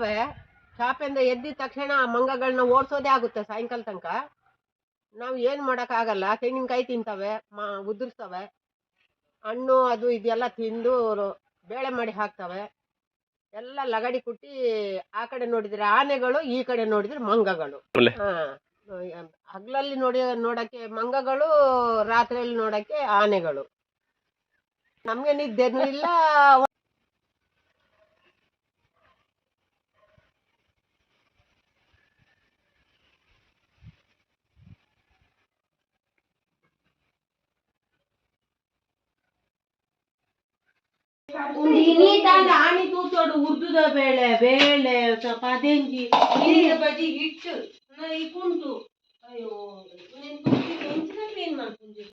ಅವೆ ಶಾಪಿಂದ ಎದ್ದಿದ ತಕ್ಷಣ ಆ ಮಂಗಗಳನ್ನ ಓಡಿಸೋದೇ ಆಗುತ್ತೆ ಸಾಯಂಕಾಲ ತನಕ. ನಾವು ಏನು ಮಾಡೋಕ್ಕಾಗಲ್ಲ ತೆಂಗಿನಕಾಯಿ ತಿಂತವೆ ಮಾ ಉದುರಿಸ್ತವೆ ಹಣ್ಣು ಅದು ಇದೆಲ್ಲ ತಿಂದು ಬೇಳೆ ಮಾಡಿ ಹಾಕ್ತವೆ. ಎಲ್ಲ ಲಗಡಿ ಕುಟ್ಟಿ ಆ ಕಡೆ ನೋಡಿದ್ರೆ ಆನೆಗಳು ಈ ಕಡೆ ನೋಡಿದ್ರೆ ಮಂಗಗಳು. ಹಗಲಲ್ಲಿ ನೋಡಿ ನೋಡಕ್ಕೆ ಮಂಗಗಳು ರಾತ್ರಿಯಲ್ಲಿ ನೋಡಕ್ಕೆ ಆನೆಗಳು. ನಮ್ಗೆ ನಿದ್ದೆನೂ ಇಲ್ಲ ನೀತಾಂಡ ಆಣಿ ತೂತೋಡು ಉರ್ದುದ ಬೇಳೆ ಬೇಳೆ ಸ್ವಲ್ಪ ಅದೆಂಜಿ ನೀರಿನ ಬದಿ ಇಟ್ಟು ಈ ಕುಂಟು ಅಯ್ಯೋ ನೀನ್ ಕುಂಟಿ ಹೆಂಚಿನ ಕ್ಲೀನ್ ಮಾಡ್ಕೊಂಡಿ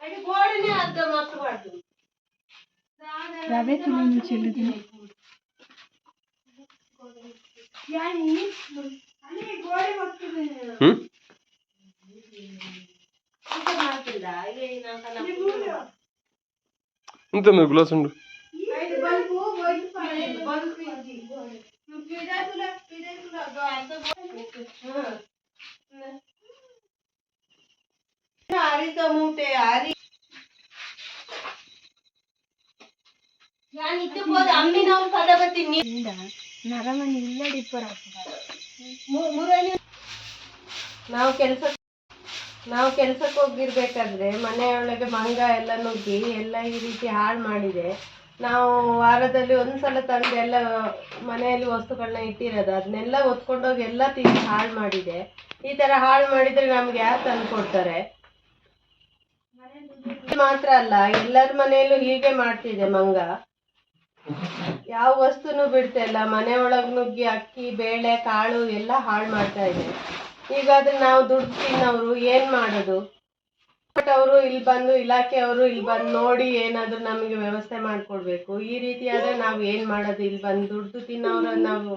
ಅದು ಗೋಡನೆ ಅರ್ಧ ಮಕ್ಕಬಾರ್ದು ರವೆ ತುಳಿನ ಚೆಲ್ಲಿದ್ದೀನಿ ಹ್ಮ್ ಮಾಡ್ತಿಲ್ಲ ಈಗ ನಾಲ್ಕು ಎಂತ మీరు గ్లాస్ ఉండు ಹರಿತ ಮೂಟೆ ಹರಿ ನಾನು ಇದ್ದಕ್ಕೋದ ಅಮ್ಮಿ ನಾವು ಕದ ಬರ್ತೀನಿ ನರಮಣಿ ಇಲ್ಲಡಿ ಪರ ನಾವು ಕೆಲಸ ನಾವು ಕೆಲ್ಸಕ್ಕೆ ಹೋಗಿರ್ಬೇಕಾದ್ರೆ ಮನೆಯೊಳಗೆ ಮಂಗ ಎಲ್ಲ ನುಗ್ಗಿ ಎಲ್ಲ ಈ ರೀತಿ ಹಾಳು ಮಾಡಿದೆ. ನಾವು ವಾರದಲ್ಲಿ ಒಂದ್ಸಲ ತಂದು ಎಲ್ಲ ಮನೆಯಲ್ಲಿ ವಸ್ತುಗಳನ್ನ ಇಟ್ಟಿರೋದು. ಅದನ್ನೆಲ್ಲ ಒತ್ಕೊಂಡೋಗಿ ಎಲ್ಲ ತಿಂದು ಹಾಳು ಮಾಡಿದೆ. ಈ ತರ ಹಾಳು ಮಾಡಿದ್ರೆ ನಮ್ಗೆ ಯಾರು ತಂದು ಕೊಡ್ತಾರೆ? ಮಾತ್ರ ಅಲ್ಲ, ಎಲ್ಲರ ಮನೆಯಲ್ಲೂ ಹೀಗೆ ಮಾಡ್ತಿದೆ ಮಂಗ. ಯಾವ ವಸ್ತುನು ಬಿಡ್ತಾ ಇಲ್ಲ. ಮನೆ ಒಳಗೆ ನುಗ್ಗಿ ಅಕ್ಕಿ, ಬೇಳೆ, ಕಾಳು ಎಲ್ಲ ಹಾಳು ಮಾಡ್ತಾ ಇದೆ. ಹೀಗಾದ್ರೆ ನಾವು ದುಡ್ಡು ತಿನ್ನೋರು ಏನ್ ಮಾಡೋದು? ಬಟ್ ಅವರು ಇಲ್ಲಿ ಬಂದು ಇಲಾಖೆಯವರು ಇಲ್ಲಿ ಬಂದು ನೋಡಿ ಏನಾದ್ರು ನಮಗೆ ವ್ಯವಸ್ಥೆ ಮಾಡ್ಕೊಡ್ಬೇಕು. ಈ ರೀತಿ ನಾವು ಏನ್ ಮಾಡೋದು? ಇಲ್ಲಿ ಬಂದು ದುಡ್ಡು ತಿನ್ನೋರು ನಾವು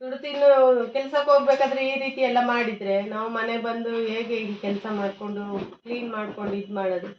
ದುಡ್ಡು ತಿನ್ನೋ ಕೆಲ್ಸಕ್ಕೆ ಹೋಗ್ಬೇಕಾದ್ರೆ ಈ ರೀತಿ ಎಲ್ಲ ಮಾಡಿದ್ರೆ ನಾವು ಮನೆ ಬಂದು ಹೇಗೆ ಇಲ್ಲಿ ಕೆಲಸ ಮಾಡ್ಕೊಂಡು ಕ್ಲೀನ್ ಮಾಡ್ಕೊಂಡು ಇದು ಮಾಡೋದು?